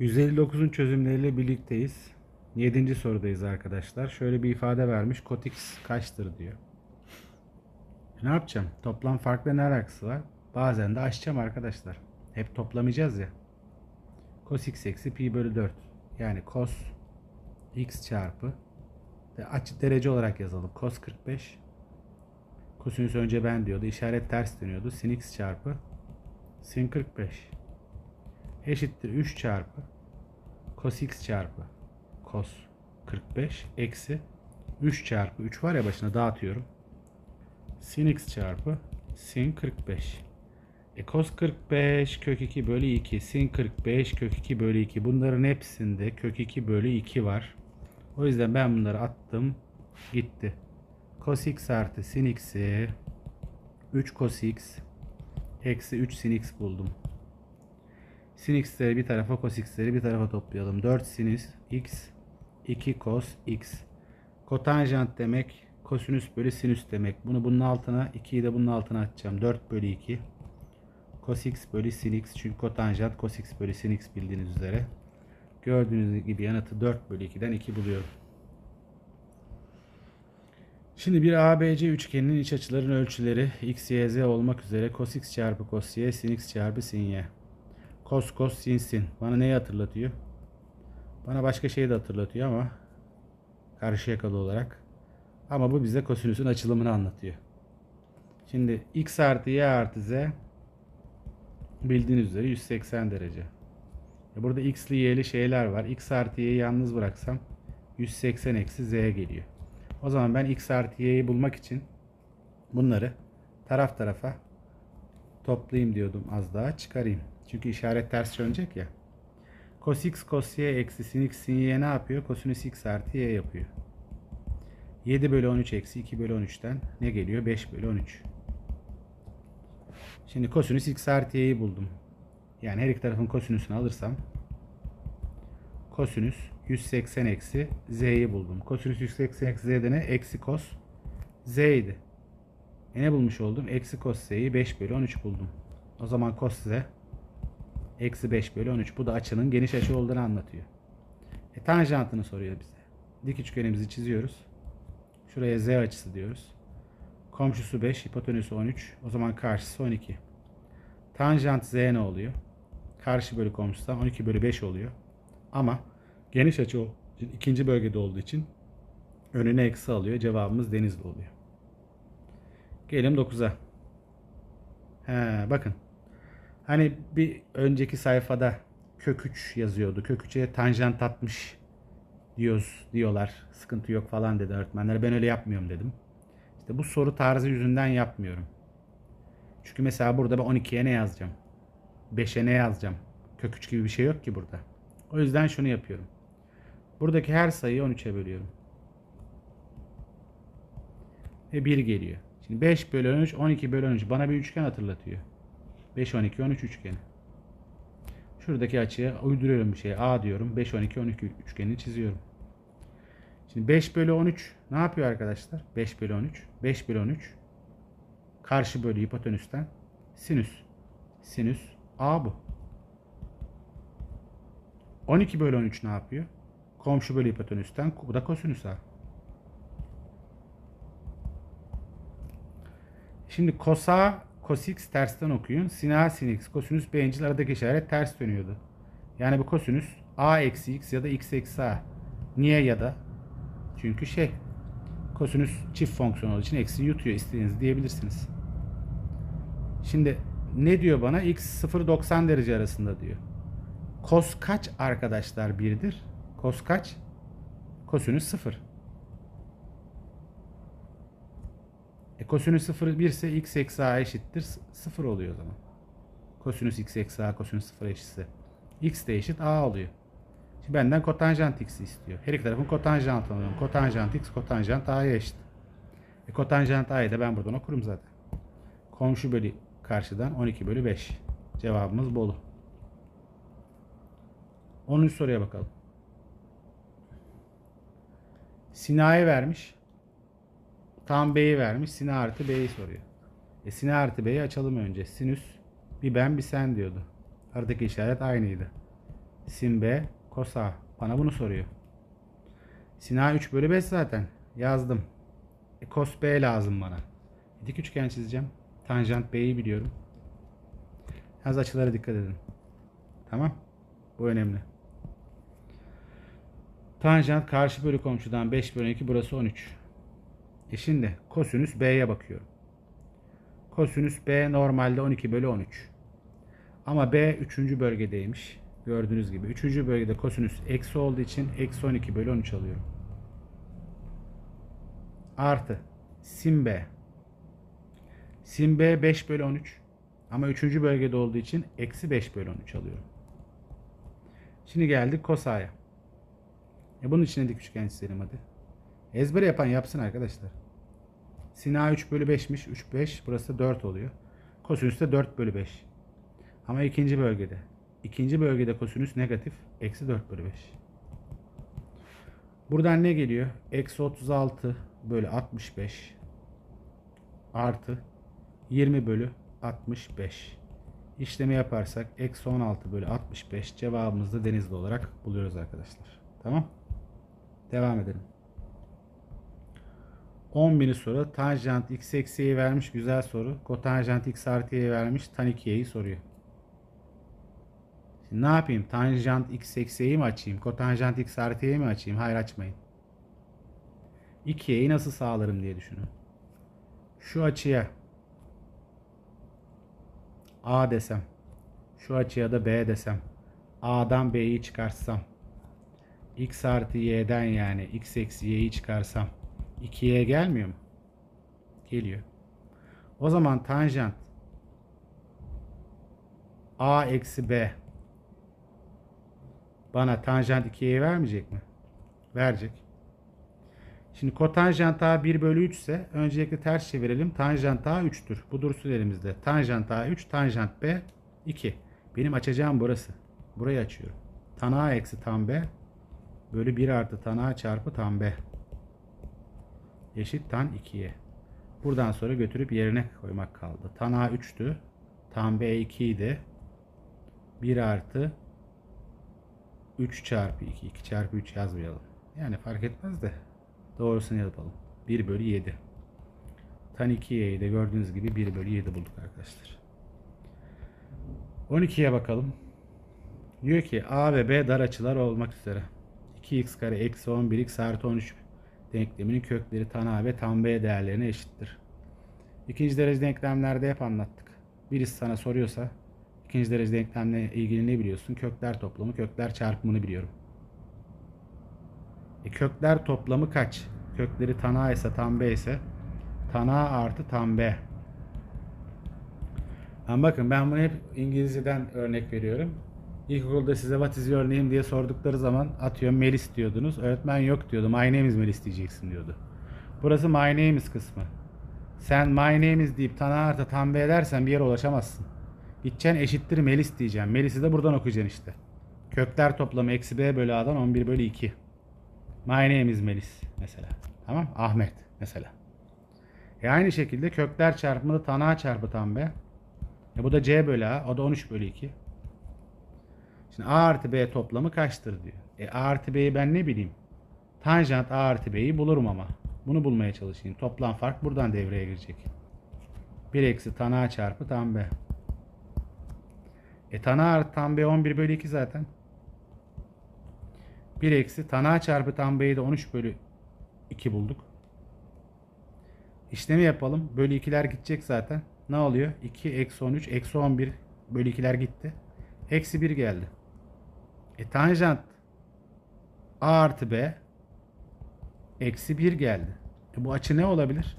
159'un çözümleriyle birlikteyiz. 7. sorudayız arkadaşlar. Şöyle bir ifade vermiş. Kot kaçtır diyor. Ne yapacağım? Toplam farkla ne alakası var? Bazen de açacağım arkadaşlar. Hep toplamayacağız ya. Cos x eksi pi bölü 4. Yani cos x çarpı açı derece olarak yazalım. Cos 45 Kosinüs önce ben diyordu. İşaret ters dönüyordu. Sin x çarpı sin 45 eşittir 3 çarpı cos x çarpı cos 45 eksi 3 çarpı 3 var ya başına dağıtıyorum. Sin x çarpı sin 45. E cos 45 kök 2 bölü 2 sin 45 kök 2 bölü 2 bunların hepsinde kök 2 bölü 2 var. O yüzden ben bunları attım gitti. Cos x artı sin x'i 3 cos x eksi 3 sin x buldum. Sin x'leri bir tarafa cos x'leri bir tarafa toplayalım. 4 sin x 2 cos x. Kotanjant demek kosinüs bölü sinüs demek. Bunu bunun altına 2'yi de bunun altına atacağım. 4 bölü 2 cos x bölü sin x. Çünkü kotanjant cos x bölü sin x bildiğiniz üzere. Gördüğünüz gibi yanıtı 4 bölü 2'den 2 buluyorum. Şimdi bir ABC üçgeninin iç açıların ölçüleri x, y, z olmak üzere cos x çarpı cos y, sin x çarpı sin y. Cos cos sin sin. Bana neyi hatırlatıyor? Bana başka şeyi de hatırlatıyor ama karşı yakalı olarak. Ama bu bize kosinüsün açılımını anlatıyor. Şimdi x artı y artı z bildiğiniz üzere 180 derece. E Burada x'li y'li şeyler var. x artı y'yi yalnız bıraksam 180 eksi z geliyor. O zaman ben x artı y'yi bulmak için bunları taraf tarafa toplayayım diyordum az daha çıkarayım. Çünkü işaret ters dönecek ya. Cos x cos y eksi sin x sin y ne yapıyor? Kosinüs x artı y yapıyor. 7 bölü 13 eksi 2 bölü 13'ten ne geliyor? 5 bölü 13. Şimdi kosinüs x artı y'yi buldum. Yani her iki tarafın kosinüsünü alırsam kosinüs 180 eksi z'yi buldum. Kosinüs 180 eksi z'de ne? Eksi kos z'ydi. E ne bulmuş oldum? Eksi kos z'yi 5 bölü 13 buldum. O zaman kos z eksi 5 bölü 13. Bu da açının geniş açı olduğunu anlatıyor. E, tanjantını soruyor bize. Dik üçgenimizi çiziyoruz. Şuraya z açısı diyoruz. Komşusu 5, hipotenüsü 13. O zaman karşısı 12. Tanjant z ne oluyor? Karşı bölü komşusu 12 bölü 5 oluyor. Ama geniş açı o ikinci bölgede olduğu için önüne eksi alıyor. Cevabımız denizli oluyor. Gelelim 9'a. He, bakın. Hani bir önceki sayfada kök 3 yazıyordu. Kök 3'e tanjant atmış diyoruz, diyorlar. Sıkıntı yok falan dedi öğretmenler. Ben öyle yapmıyorum dedim. İşte bu soru tarzı yüzünden yapmıyorum. Çünkü mesela burada ben 12'ye ne yazacağım? 5'e ne yazacağım? Kök 3 gibi bir şey yok ki burada. O yüzden şunu yapıyorum. Buradaki her sayıyı 13'e bölüyorum. Ve 1 geliyor. Şimdi 5 bölü 13, 12 bölü 13 bana bir üçgen hatırlatıyor. 5, 12, 13 üçgeni. Şuradaki açıya uyduruyorum bir şey. A diyorum. 5, 12, 12 üçgenini çiziyorum. Şimdi 5 bölü 13 ne yapıyor arkadaşlar? 5 bölü 13. 5 bölü 13. Karşı bölü hipotenüsten sinüs. Sinüs A bu. 12 bölü 13 ne yapıyor? Komşu bölü hipotenüsten bu da kosinüs A. Şimdi kosa cos x tersten okuyun. Sin A sin x kosinüs bencil aradaki işaret ters dönüyordu. Yani bu kosinüs A eksi x ya da x eksi A. Niye ya da? Çünkü şey kosinüs çift fonksiyon olduğu için eksi yutuyor istediğiniz diyebilirsiniz. Şimdi ne diyor bana? x 0-90 derece arasında diyor. Kos kaç arkadaşlar birdir? Kos kaç? Kosinüs 0. E kosinüs 0 1 ise x eksi a eşittir 0 oluyor o zaman. Kosinüs x eksi a kosinüs 0 eşitse. x de eşit a oluyor. Şimdi benden kotanjant x'i istiyor. Her iki tarafın kotanjantını alıyorum. Kotanjant x kotanjant a'ya eşit. E kotanjant a'yı da ben buradan okurum zaten. Komşu bölü karşıdan 12 bölü 5. Cevabımız Bolu. 10. soruya bakalım. Sina'yı vermiş. Tam B'yi vermiş. Sina artı B'yi soruyor. E Sina artı B'yi açalım önce. Sinüs bir ben bir sen diyordu. Aradaki işaret aynıydı. Sin B cos A. Bana bunu soruyor. Sin A 3 bölü 5 zaten. Yazdım. E, cos B lazım bana. Dik üçgen çizeceğim. Tanjant B'yi biliyorum. Yalnız açılara dikkat edin. Tamam. Bu önemli. Tanjant karşı bölü komşudan 5 bölü 2 burası 13. E şimdi kosinüs B'ye bakıyorum. Kosinüs B normalde 12 bölü 13. Ama B 3. bölgedeymiş. Gördüğünüz gibi. 3. bölgede kosinüs eksi olduğu için eksi 12 bölü 13 alıyorum. Artı sin B. Sin B 5 bölü 13. Ama 3. bölgede olduğu için eksi 5 bölü 13 alıyorum. Şimdi geldik kosaya. E bunun içine dik üçgen çizelim hadi. Ezber yapan yapsın arkadaşlar. Sin A 3 bölü 5'miş. 3 5. Burası 4 oluyor. Kosinüs de 4 bölü 5. Ama ikinci bölgede. İkinci bölgede kosinüs negatif. Eksi 4 bölü 5. Buradan ne geliyor? Eksi 36 bölü 65 artı 20 bölü 65. İşlemi yaparsak eksi 16 bölü 65 cevabımızı denizli olarak buluyoruz arkadaşlar. Tamam. Devam edelim. 10.000'i soru. Tanjant x eksi y'yi vermiş. Güzel soru. Kotanjant x artı y'yi vermiş. Tan 2y'yi soruyor. Şimdi ne yapayım? Tanjant x eksi y'yi mi açayım? Kotanjant x artı y'yi mi açayım? Hayır açmayın. 2y'yi nasıl sağlarım diye düşünün. Şu açıya A desem. Şu açıya da B desem. A'dan B'yi çıkarsam. X artı Y'den yani X eksi Y'yi çıkarsam. 2Y gelmiyor mu? Geliyor. O zaman tanjant A eksi B bana tanjant 2'ye vermeyecek mi? Verecek. Şimdi kotanjant A 1 bölü 3 ise öncelikle ters çevirelim. Tanjant A 3'tür. Bu dursun elimizde. Tanjant A 3, tanjant B 2. Benim açacağım burası. Burayı açıyorum. Tan A eksi tan B bölü 1 artı tan A çarpı tan B eşit tan 2'ye. Buradan sonra götürüp yerine koymak kaldı. Tan A 3'tü. Tan B 2 idi. 1 artı 3 çarpı 2. 2 çarpı 3 yazmayalım. Yani fark etmez de doğrusunu yapalım. 1 bölü 7. Tan 2'yi de gördüğünüz gibi 1 bölü 7 bulduk arkadaşlar. 12'ye bakalım. Diyor ki A ve B dar açılar olmak üzere. 2x kare eksi 11x artı 13 denkleminin kökleri tan A ve tan B değerlerine eşittir. İkinci derece denklemlerde hep anlattık. Birisi sana soruyorsa ikinci derece denklemle ilgili ne biliyorsun? Kökler toplamı, kökler çarpımını biliyorum. E kökler toplamı kaç? Kökleri tan A ise tan B ise tan A artı tan B. Ama bakın ben bunu hep İngilizceden örnek veriyorum. İlkokulda size what is your name diye sordukları zaman atıyorum Melis diyordunuz. Öğretmen yok diyordu. My name is Melis diyeceksin diyordu. Burası my name is kısmı. Sen my name is deyip tan A artı tan B dersen bir yere ulaşamazsın. Gideceksin eşittir Melis diyeceğim. Melis'i de buradan okuyacaksın işte. Kökler toplamı eksi B bölü A'dan 11 bölü 2. My name is Melis mesela. Tamam Ahmet mesela. E aynı şekilde kökler çarpımı da tan A çarpı tan B. E bu da C bölü A. O da 13 bölü 2. Şimdi A artı B toplamı kaçtır diyor. E A artı B'yi ben ne bileyim? Tanjant A artı B'yi bulurum ama. Bunu bulmaya çalışayım. Toplam fark buradan devreye girecek. 1 eksi tan A çarpı tan B. E tan A artı tan B 11 bölü 2 zaten. 1 eksi tan A çarpı tan B'yi de 13 bölü 2 bulduk. İşlemi yapalım. Bölü 2'ler gidecek zaten. Ne oluyor? 2 eksi 13 eksi 11 bölü 2'ler gitti. Eksi 1 geldi. E tanjant A artı B eksi 1 geldi. E bu açı ne olabilir?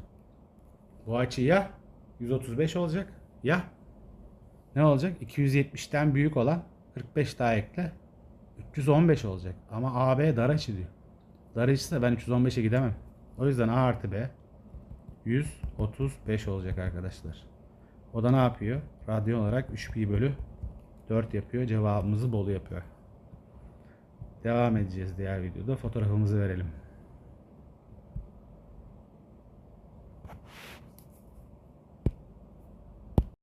Bu açı ya 135 olacak ya ne olacak? 270'ten büyük olan 45 daha ekle 315 olacak. Ama AB dar açı diyor. Dar açıysa ben 315'e gidemem. O yüzden A artı B 135 olacak arkadaşlar. O da ne yapıyor? Radyo olarak 3 pi bölü 4 yapıyor. Cevabımızı bolu yapıyor. Devam edeceğiz diğer videoda. Fotoğrafımızı verelim.